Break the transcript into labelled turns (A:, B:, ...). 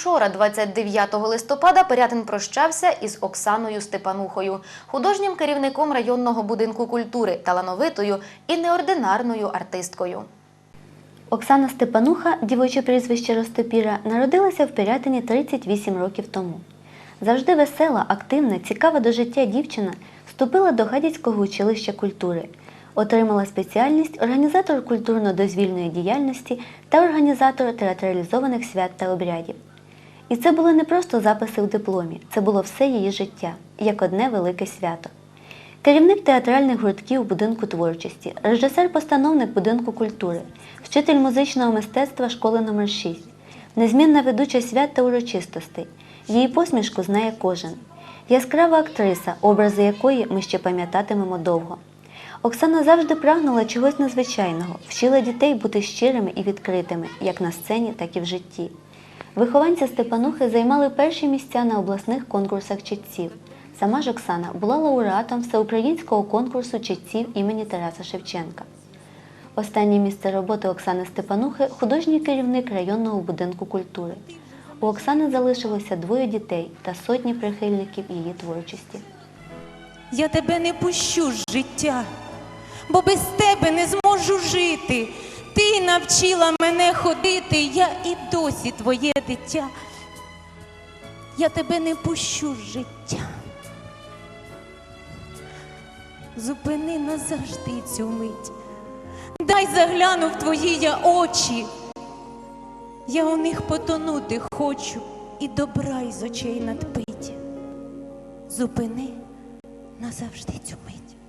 A: Вчора, 29 листопада, Пирятин прощався із Оксаною Степанухою, художнім керівником районного будинку культури, талановитою і неординарною артисткою.
B: Оксана Степануха, дівоче прізвище Ростопіра, народилася в Пирятині 38 років тому. Завжди весела, активна, цікава до життя дівчина вступила до Гадяцького училища культури, отримала спеціальність організатор культурно-дозвільної діяльності та організатор театралізованих свят та обрядів. І це були не просто записи в дипломі, це було все її життя, як одне велике свято. Керівник театральних гуртків будинку творчості, режисер-постановник будинку культури, вчитель музичного мистецтва школи номер 6 незмінна ведуча свят та урочистостей. Її посмішку знає кожен. Яскрава актриса, образи якої ми ще пам'ятатимемо довго. Оксана завжди прагнула чогось незвичайного, вчила дітей бути щирими і відкритими, як на сцені, так і в житті. Вихованці Степанухи займали перші місця на обласних конкурсах читців. Сама ж Оксана була лауреатом всеукраїнського конкурсу читців імені Тараса Шевченка. Останнє місце роботи Оксани Степанухи художній керівник районного будинку культури. У Оксани залишилося двоє дітей та сотні прихильників її творчості.
C: Я тебе не пущу з життя, бо без тебе не зможу жити. Ти навчила мене ходити, я і досі твоє дитя. Я тебе не пущу з життя. Зупини назавжди цю мить. Дай загляну в твої я очі. Я у них потонути хочу і добра із очей надпиті. Зупини назавжди цю мить.